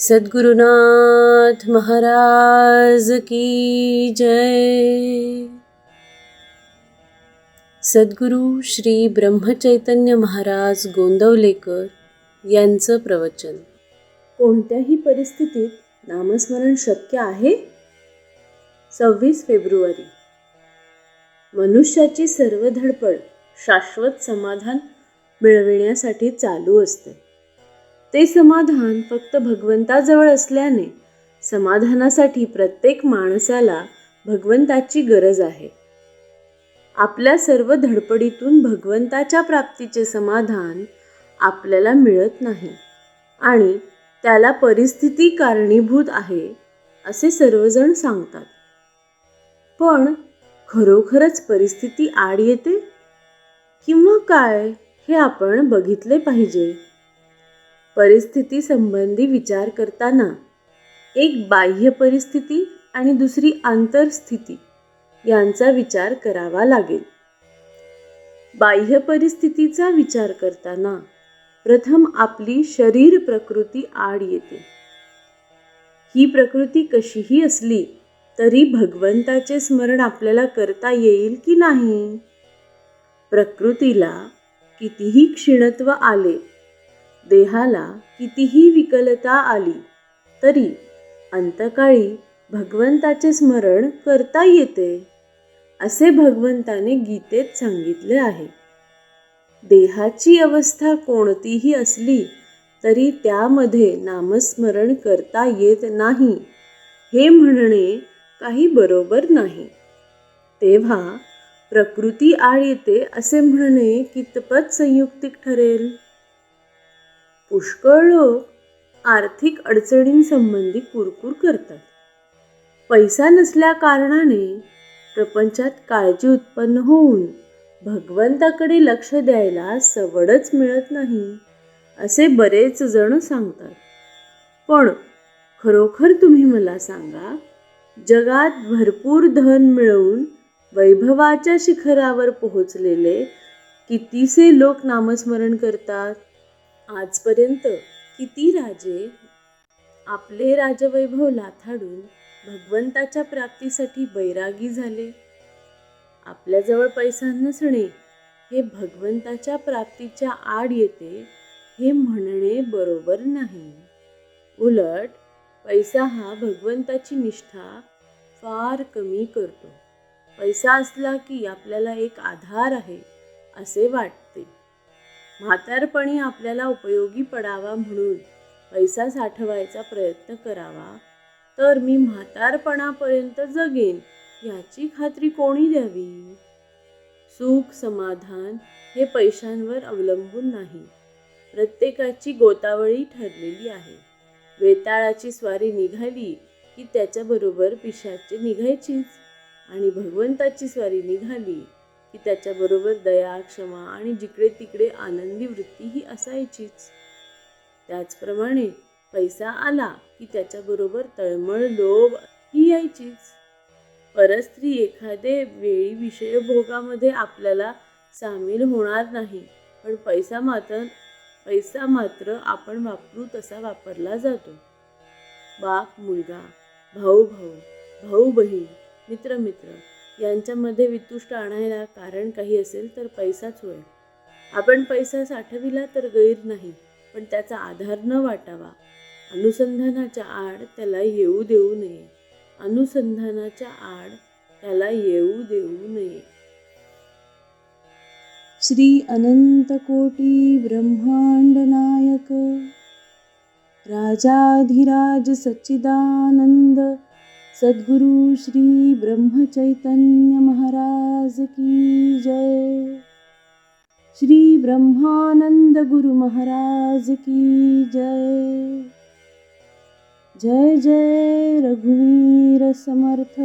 सद्गुरुनाथ महाराज की जय। सद्गुरू श्री ब्रह्मचैतन्य महाराज गोंदवलेकर यांचं प्रवचन. कोणत्याही परिस्थितीत नामस्मरण शक्य आहे? सव्वीस फेब्रुवारी. मनुष्याची सर्व धडपड शाश्वत समाधान मिळविण्यासाठी चालू असते. ते समाधान फक्त भगवंताजवळ असल्याने समाधानासाठी प्रत्येक माणसाला भगवंताची गरज आहे. आपल्या सर्व धडपडीतून भगवंताच्या प्राप्तीचे समाधान आपल्याला मिळत नाही आणि त्याला परिस्थिती कारणीभूत आहे असे सर्वजण सांगतात. पण खरोखरच परिस्थिती आड येते? किंवा काय हे आपण बघितले पाहिजे? परिस्थिती संबंधी विचार करताना. एक बाह्य परिस्थिती आणि दुसरी आंतरस्थिती यांचा विचार करावा लागेल. बाह्य परिस्थितीचा विचार करताना प्रथम आपली शरीर प्रकृती आड येते. ही प्रकृती कशीही असली तरी भगवंताचे स्मरण आपल्याला करता येईल की नाही? प्रकृतीला कितीही क्षीणत्व आले देहाला कितीही विकलता आली तरी अंतकाळी भगवंताचे स्मरण करता येते असे भगवंताने गीतेत सांगितले आहे. देहाची अवस्था कोणतीही असली तरी त्यामध्ये नामस्मरण करता येत नाही हे म्हणणे काही बरोबर नाही. तेव्हा प्रकृती आड येते असे म्हणणे कितपत संयुक्तिक ठरेल? पुष्कळ लोक आर्थिक अडचणींसंबंधी कुरकुर करतात. पैसा नसल्या कारणाने प्रपंचात काळजी उत्पन्न होऊन भगवंताकडे लक्ष द्यायला सवडच मिळत नाही असे बरेच जण सांगतात. पण खरोखर तुम्ही मला सांगा जगात भरपूर धन मिळवून वैभवाच्या शिखरावर पोहोचलेले कितीसे लोक नामस्मरण करतात? आजपर्यंत किती राजे आपले राजवैभव लाथाडून भगवंताच्या प्राप्तीसाठी बैरागी झाले? आपल्याजवळ पैसा नसणे हे भगवंताच्या प्राप्तीच्या आड येते हे म्हणणे बरोबर नाही. उलट पैसा हा भगवंताची निष्ठा फार कमी करतो. पैसा असला की आपल्याला एक आधार आहे असे वाटते. म्हातारपणी आपल्याला उपयोगी पडावा म्हणून पैसा साठवायचा प्रयत्न करावा तर मी म्हातारपणापर्यंत जगेन याची खात्री कोणी द्यावी? सुख समाधान हे पैशांवर अवलंबून नाही. प्रत्येकाची गोतावळी ठरलेली आहे. वेताळाची स्वारी निघाली की त्याच्याबरोबर पिशाचे निघायचीच आणि भगवंताची स्वारी निघाली की त्याच्याबरोबर दया क्षमा आणि जिकडे तिकडे आनंदी वृत्ती ही असायचीच. त्याचप्रमाणे पैसा आला की त्याच्याबरोबर तळमळ लोभ ही यायचीच. परस्त्री एखादे वेळी विषय भोगामध्ये आपल्याला सामील होणार नाही पण पैसा मात्र पैसा मात्र आपण वापरू तसा वापरला जातो. बाप मुलगा भाऊ भाऊ भाऊ बहीण मित्र मित्र यांच्यामध्ये वितुष्ट आणायला कारण काही असेल तर पैसाच होय. आपण पैसा साठविला तर गैर नाही पण त्याचा आधार न वाटावा. अनुसंधानाच्या आड त्याला येऊ देऊ नये. अनुसंधानाच्या आड त्याला येऊ देऊ नये. श्री अनंतकोटी ब्रह्मांड नायक राजाधिराज सच्चिदानंद सद्गुरु श्री ब्रह्मचैतन्य महाराज की जय। श्री ब्रह्मानंद गुरु महाराज की जय। जय जय रघुवीर समर्थ।